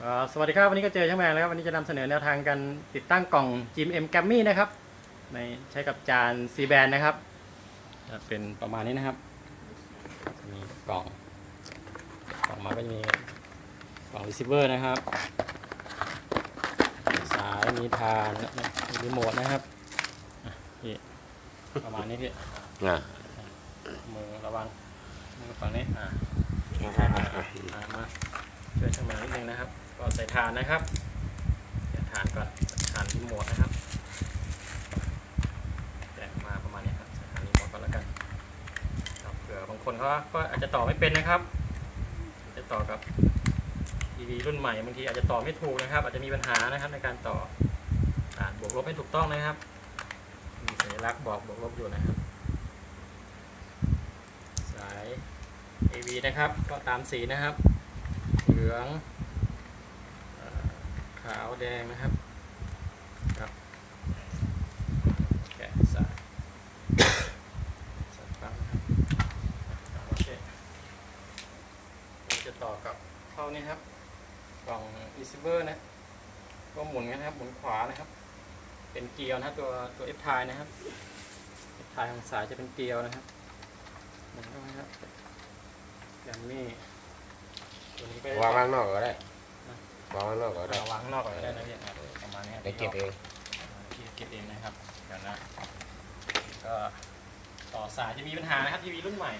เอ่อสวัสดีครับวันนี้ก็เจอช่างแมนแล้วครับวันนี้จะนำเสนอแนวทางการติดตั้งกล่อง GM m g a m m y นะครับในใช้กับจาน C band นะครับจะเป็นประมาณนี้นะครับจะมีกล่องกล่องมาก็จะมีกล่อง receiver นะครับมีสายมีทานมีรีโมทนะครับอะพี่ประมาณนี้พี่อ่ามือระวังมือฝั่งนี้อ่าอ่าอ่ามา ช่วยช่างแมนนิดนึงนะครับ ก็ใส่ทานนะครับเดี๋ยวทานก่อนทานรีโมทนะครับแตะมาประมาณนี้ครับใส่ทานรีโมทก่อนแล้วกันครับเผื่อบางคนเขาก็อาจจะต่อไม่เป็นนะครับอาจจะต่อกับทีวีรุ่นใหม่บางทีอาจจะต่อไม่ถูกนะครับ อาจจะมีปัญหานะครับในการต่ออ่านบวกลบไม่ถูกต้องนะครับมีสัญลักษณ์บอกบวกลบอยู่นะครับ สาย AV นะครับก็ตามสีนะครับ เหลืองขาวแดงนะครับครับแกะสายสายปั๊มนะครับโอเคเราจะต่อกับเข้านี่ครับกล่อง receiver นะก็หมุนนะครับหมุนขวานะครับ เป็นเกลียวนะครับตัวตัว F ทายนะครับ F ทายของสายจะเป็นเกลียวนะครับหมุนเข้าไปครับอย่างนี้ นี้ก็จะวางข้างนอกก็ได้วางข้างนอกก็ได้เอาวางข้างนอกก่อนก็ได้นะพี่อะประมาณนี้ครับได้เก็บเองพี่เก็บเองนะครับเดี๋ยวนะก็ต่อสายจะมีปัญหานะครับทีวีรุ่นใหม่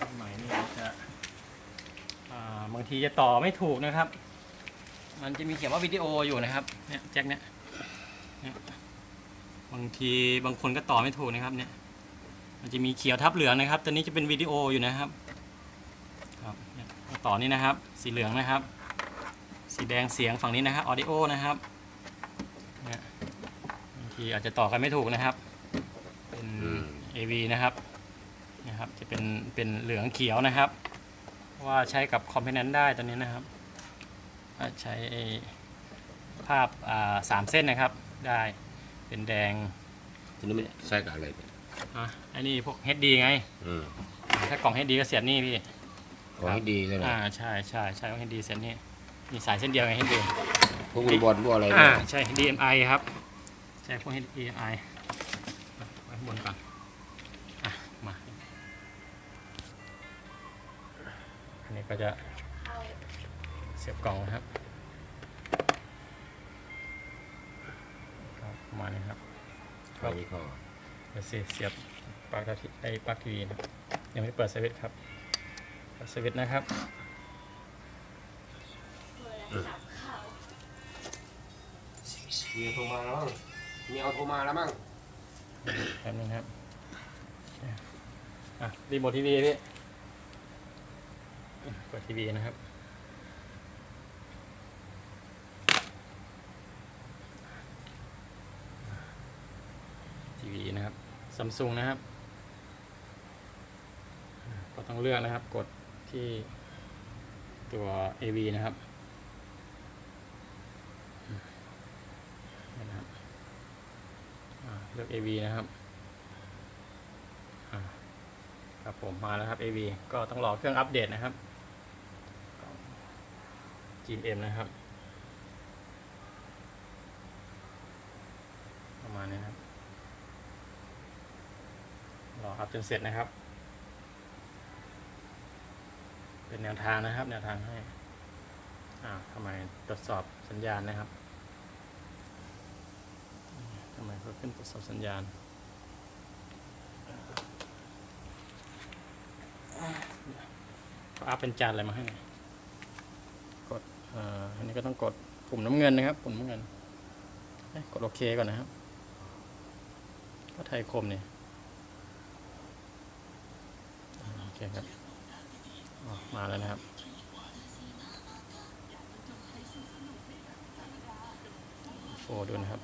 รุ่นใหม่นี่จะอ่าบางทีจะต่อไม่ถูกนะครับ มันจะมีเขียนว่าวิดีโออยู่นะครับเนี่ยแจ็คเนี่ยเนี่ยบางทีบางคนก็ต่อไม่ถูกนะครับเนี่ยมันจะมีเขียวทับเหลืองนะครับ ตัวนี้จะเป็นวิดีโออยู่นะครับครับเนี่ย ต่อนี่นะครับ สีเหลืองนะครับ สีแดงเสียงฝั่งนี้นะครับออดิโอนะครับเนี่ยบางทีอาจจะต่อกันไม่ถูกนะครับ เป็นอืม AV นะครับนะครับ จะเป็นเป็นเหลืองเขียวนะครับ ว่าใช้กับคอมเพนเนนต์ได้ตอนนี้นะครับอ่าใช้ภาพอ่าสามเส้นนะครับได้เป็นแดงทีนี้มันใส่กับอะไรเนี่ยอะไอ้นี่พวก HD ไงอืมถ้ากล่อง HD ก็เสียบนี่พี่ ของให้ดีเลยนะอ่าใช่ใช่ใช่ของ HD เสียบนี่มีสายเส้นเดียวไง HD พวกรีบอลพวกอะไรอ่าเนี่ยใช่ HDMI ครับ ใช่พวก HDMI ไว้ข้างบนก่อนอะมาอันนี้ก็จะเสียบกล่องนะครับครับประมาณนี้ครับอันนี้ก็เดี๋ยวเสียเสียบปลั๊กทีไอ้ปลั๊กทีวีนะยังไม่ได้เปิดสวิตช์ครับเปิด สวิตช์นะครับมีโทรมาแล้วมั้งมีเอาโทรมาแล้วมั้งแป๊บนึงครับอะรีโมททีวีพี่เปิดทีวีนะครับทีวีนะครับซัมซุงนะครับ ก็ต้องเลือกนะครับกด ที่ตัว AV นะครับนี่นะครับเลือก AV นะครับครับผมมาแล้วครับ AV ก็ต้องรอเครื่องอัปเดตนะครับ GM นะครับ ประมาณนี้นะครับ รอครับจนเสร็จนะครับ เป็นแนวทางนะครับ แนวทางให้อ่าทำไมตรวจสอบสัญญาณนะครับทำไมเขาขึ้นตรวจสอบสัญญาณเขาอัพเป็นจานอะไรมาให้หน่อยกดอ่ออันนี้ก็ต้องกดปุ่มน้ำเงินนะครับ ปุ่มน้ำเงินกดโอเคก่อนนะครับก็ไทยคมเนี่ยโอเคครับ มาแล้วนะครับ โฟดูนะครับ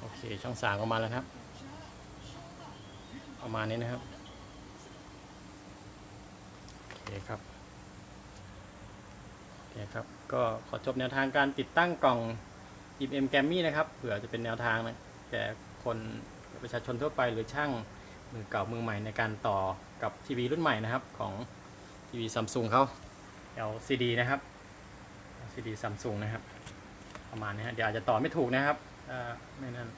โอเค ช่องสามก็มาแล้วครับ ประมาณนี้นะครับ โอเคครับโอเคครับ ก็ขอจบแนวทางการติดตั้งกล่อง GM g a m m y นะครับ เผื่อจะเป็นแนวทางนะแก่คนประชาชนทั่วไปหรือช่างมือเก่ามือใหม่ในการต่อกับทีวีรุ่นใหม่นะครับของ ทีวีซัมซุงเขา LCD นะครับ LCD Samsung นะครับ ประมาณนี้ฮะเดี๋ยวอาจจะต่อไม่ถูกนะครับไม่นั่น